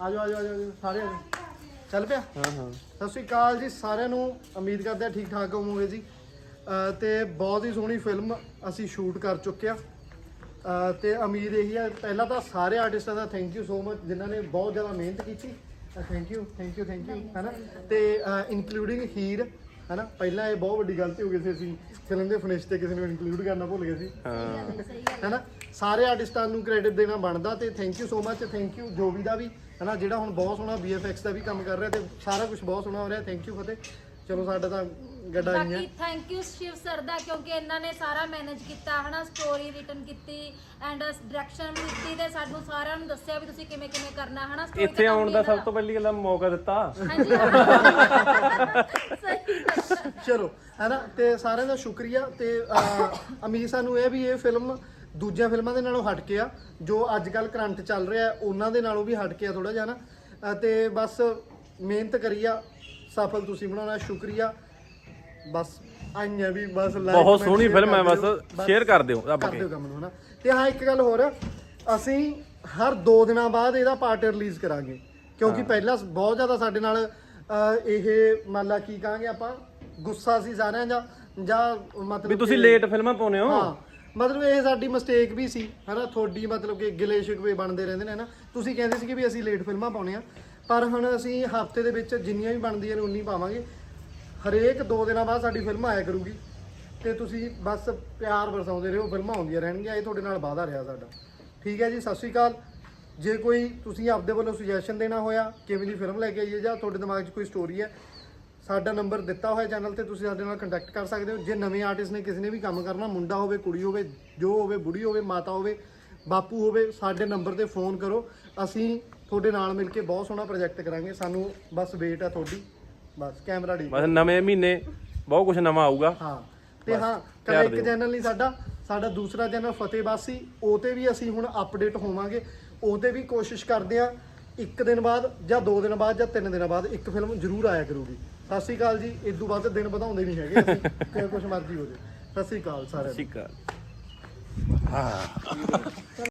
ਆਜੋ ਆਜੋ ਆਜੋ ਸਾਰੇ ਆਜੋ ਚੱਲ ਪਿਆ? ਹਾਂ ਹਾਂ। ਸਤਿ ਸ਼੍ਰੀ ਅਕਾਲ ਜੀ ਸਾਰਿਆਂ ਨੂੰ। ਉਮੀਦ ਕਰਦੇ ਹਾਂ ਠੀਕ ਠਾਕ ਹੋਵੋਗੇ ਜੀ। ਅਹ ਤੇ ਬਹੁਤ ਹੀ ਸੋਹਣੀ ਫਿਲਮ ਅਸੀਂ ਸ਼ੂਟ ਕਰ ਚੁੱਕੇ ਆ। ਅਹ ਤੇ ਉਮੀਦ ਇਹੀ ਹੈ ਪਹਿਲਾਂ ਤਾਂ ਸਾਰੇ ਆਰਟਿਸਟਾਂ ਦਾ ਥੈਂਕ ਯੂ ਸੋ ਮਚ ਜਿਨ੍ਹਾਂ ਨੇ ਬਹੁਤ ਜ਼ਿਆਦਾ ਮਿਹਨਤ ਕੀਤੀ। Thank you thank you thank you ਹੈਨਾ ਤੇ ਇਨਕਲੂਡਿੰਗ ਹੀਰ ਹੈਨਾ? ਪਹਿਲਾਂ ਇਹ ਬਹੁਤ ਵੱਡੀ ਗਲਤੀ ਹੋ ਗਈ ਸੀ ਅਸੀਂ ਫਿਲਮ ਦੇ ਫਿਨਿਸ਼ ਤੇ ਕਿਸੇ ਨੂੰ ਇਨਕਲੂਡ ਕਰਨਾ ਭੁੱਲ ਗਏ ਸੀ। ਹਾਂ। ਹੈਨਾ? ਸਾਰੇ ਆਰਟਿਸਟਾਂ ਨੂੰ ਕ੍ਰੈਡਿਟ ਦੇਣਾ ਬਣਦਾ ਤੇ thank you so much thank you Jovi ਦਾ ਵੀ ਹੈਨਾ? ਜਿਹੜਾ ਹੁਣ ਬਹੁਤ ਸੋਹਣਾ VFX ਦਾ ਵੀ ਕੰਮ ਕਰ ਰਿਹਾ ਤੇ ਸਾਰਾ ਕੁਝ ਬਹੁਤ ਸੋਹਣਾ ਹੋ ਰਿਹਾ ਥੈਂਕ ਯੂ ਫਤਿਹ। ਚਲੋ ਸਾਡਾ ਤਾਂ ਗੱਡਾ ਨਹੀਂ ਹੈ ਬਾਕੀ ਥੈਂਕ ਯੂ ਸ਼ਿਵ ਸਰ ਦਾ ਕਿਉਂਕਿ ਇਹਨਾਂ ਨੇ ਸਾਰਾ ਮੈਨੇਜ ਕੀਤਾ ਹਨਾ ਸਟੋਰੀ ਰਿਟਨ ਕੀਤੀ ਐਂਡ ਡਾਇਰੈਕਸ਼ਨ ਵੀ ਦਿੱਤੀ ਤੇ ਸਾਨੂੰ ਸਾਰਿਆਂ ਨੂੰ ਦੱਸਿਆ ਵੀ ਤੁਸੀਂ ਕਿਵੇਂ ਕਿਵੇਂ ਕਰਨਾ ਹਨਾ story ਇੱਥੇ ਆਉਣ ਦਾ ਸਭ ਤੋਂ ਪਹਿਲੀ ਗੱਲ ਆ ਮੌਕਾ ਦਿੱਤਾ। ਹਾਂਜੀ। ਸਹੀ ਗੱਲ ਹੈ। ਚਲੋ ਹੈਨਾ ਤੇ ਸਾਰਿਆਂ ਦਾ ਸ਼ੁਕਰੀਆ ਤੇ ਅਹ, ਉਮੀਦ ਸਾਨੂੰ ਇਹ ਵੀ ਇਹ ਫਿਲਮ ਦੂਜੀਆਂ ਫਿਲਮਾਂ ਦੇ ਨਾਲੋਂ ਹਟ ਕੇ ਆ ਜੋ ਅੱਜ ਕੱਲ ਕਰੰਟ ਚੱਲ ਰਿਹਾ ਉਹਨਾਂ ਦੇ ਨਾਲੋਂ ਵੀ ਹਟ ਕੇ ਆ ਥੋੜਾ ਜਿਹਾ ਨਾ ਅਹ, ਤੇ ਬਸ ਮਿਹਨਤ ਕਰੀ ਆ ਸਫਲ ਤੁਸੀਂ ਬਣਾਉਣਾ ਸ਼ੁਕਰੀਆ। ਬਸ ਆਈਆਂ ਵੀ ਬਸ like, ਬਹੁਤ ਸੋਹਣੀ share ਫਿਲਮ ਹੈ ਬਸ। ਸ਼ੇਅਰ ਕਰ ਦਿਓ ਰੱਬ ਕਰ ਕੇ ਦਿਓ ਕੰਮ ਨੂੰ ਹਨਾ। ਤੇ ਹਾਂ ਇੱਕ ਗੱਲ ਹੋਰ ਅਸੀਂ ਹਰ 2 ਦਿਨਾਂ ਬਾਅਦ ਇਹਦਾ ਪਾਰਟ ਰਿਲੀਜ਼ ਕਰਾਂਗੇ। ਕਿਉਂਕਿ ਪਹਿਲਾਂ ਬਹੁਤ ਜ਼ਿਆਦਾ ਸਾਡੇ ਨਾਲ ਅਹ, ਇਹ ਮੰਨ ਲਾ ਕੀ ਕਹਾਂਗੇ ਆਪਾਂ ਗੁੱਸਾ ਸੀ ਸਾਰਿਆਂ ਜਾਂ ਜਾਂ ਮਤਲਬ ਵੀ ਤੁਸੀਂ ਕਿ- ਲੇਟ ਫਿਲਮਾਂ ਪਾਉਨੇ ਹੋ। ਹਾਂ ਮਤਲਬ ਇਹ ਸਾਡੀ ਮਿਸਟੇਕ ਵੀ ਸੀ ਹਨਾ ਤੁਹਾਡੀ ਮਤਲਬ ਕਿ ਗਿਲੇ ਸ਼ਿਕਵੇ ਬਣਦੇ ਰਹਿੰਦੇ ਨੇ ਹਨਾ। ਤੁਸੀਂ ਕਹਿੰਦੇ ਸੀ ਕਿ ਵੀ ਅਸੀਂ ਲੇਟ ਫਿਲਮਾਂ ਪਾਉਣੇ ਆ ਪਰ ਹੁਣ ਅਸੀਂ ਹਫ਼ਤੇ ਦੇ ਵਿੱਚ ਜਿੰਨੀਆਂ ਵੀ ਬਣਦੀਆਂ ਨੇ ਉਨੀ ਪਾਵਾਂਗੇ। ਹਰੇਕ 2 ਦਿਨਾਂ ਬਾਅਦ ਸਾਡੀ ਫਿਲਮ ਆਇਆ ਕਰੂਗੀ। ਤੇ ਤੁਸੀਂ ਬਸ ਪਿਆਰ ਵਰਸਾਉਂਦੇ ਰਹੋ, ਫਿਲਮਾਂ ਆਉਂਦੀਆਂ ਰਹਿਣਗੀਆਂ, ਇਹ ਤੁਹਾਡੇ ਨਾਲ ਵਾਅਦਾ ਰਿਹਾ ਸਾਡਾ। ਠੀਕ ਹੈ ਜੀ, ਸਤਿ ਸ਼੍ਰੀ ਅਕਾਲ। ਜੇ ਕੋਈ ਤੁਸੀਂ ਆਪਦੇ ਵੱਲੋਂ ਸੁਜੈਸ਼ਨ ਦੇਣਾ ਹੋਇਆ, ਕਿਵੇਂ ਦੀ ਫਿਲਮ ਲੈ ਕੇ ਆਈਏ ਜਾਂ ਤੁਹਾਡੇ ਦਿਮਾਗ 'ਚ ਕੋਈ ਸਟੋਰੀ ਹੈ, ਸਾਡਾ ਨੰਬਰ ਦਿੱਤਾ ਹੋਇਆ ਚੈਨਲ ਤੇ ਤੁਸੀਂ ਸਾਡੇ ਨਾਲ ਕੰਟੈਕਟ ਕਰ ਸਕਦੇ ਹੋ। ਜੇ ਨਵੇਂ ਆਰਟਿਸਟ ਨੇ ਕਿਸੇ ਨੇ ਵੀ ਕੰਮ ਕਰਨਾ, ਮੁੰਡਾ ਹੋਵੇ, ਕੁੜੀ ਹੋਵੇ, ਜੋ ਹੋਵੇ, ਬੁੜੀ ਹੋਵੇ, ਮਾਤਾ ਹੋਵੇ, ਬਾਪੂ ਹੋਵੇ, ਸਾਡੇ ਨੰਬਰ ਤੇ ਫੋਨ ਕਰੋ। ਅਸੀਂ ਤੁਹਾਡੇ ਨਾਲ ਮਿਲ ਕੇ ਬਹੁਤ ਸੋਹਣਾ ਪ੍ਰੋਜੈਕਟ ਕਰਾਂਗੇ। ਸਾਨੂੰ ਬਸ ਵੇਟ ਆ ਤੁਹਾਡੀ। ਬਸ ਕੈਮਰਾ ਡੀ ਬਸ ਨਵੇਂ ਮਹੀਨੇ ਬਹੁਤ ਕੁਝ ਨਵਾਂ ਆਊਗਾ। ਹਾਂ ਤੇ ਹਾਂ ਕੱਲ ਇੱਕ। ਚੈਨਲ ਨਹੀਂ ਸਾਡਾ ਸਾਡਾ ਦੂਸਰਾ ਚੈਨਲ ਫਤਿਹ ਬਾਸੀ ਉਹ ਤੇ ਵੀ ਅਸੀਂ ਹੁਣ ਅਪਡੇਟ ਹੋਵਾਂਗੇ। ਉਹ ਤੇ ਵੀ ਕੋਸ਼ਿਸ਼ ਕਰਦੇ ਆ ਇੱਕ ਦਿਨ ਬਾਅਦ ਜਾਂ ਦੋ ਦਿਨ ਬਾਅਦ ਜਾਂ ਤਿੰਨ ਦਿਨਾਂ ਬਾਅਦ ਇੱਕ ਫਿਲਮ ਜ਼ਰੂਰ ਆਇਆ ਕਰੂਗੀ। ਸਤਿ ਸ਼੍ਰੀ ਅਕਾਲ ਜੀ ਇਸ ਤੋਂ ਵੱਧ ਦਿਨ ਵਧਾਉਂਦੇ ਨਹੀਂ ਹੈਗੇ ਅਸੀਂ ਕਿ ਕੁਝ ਮਰਜ਼ੀ ਹੋ ਜਾਏ ਸਤਿ ਸ਼੍ਰੀ ਅਕਾਲ ਸਾਰਿਆਂ ਨੂੰ। ਠੀਕ ਆ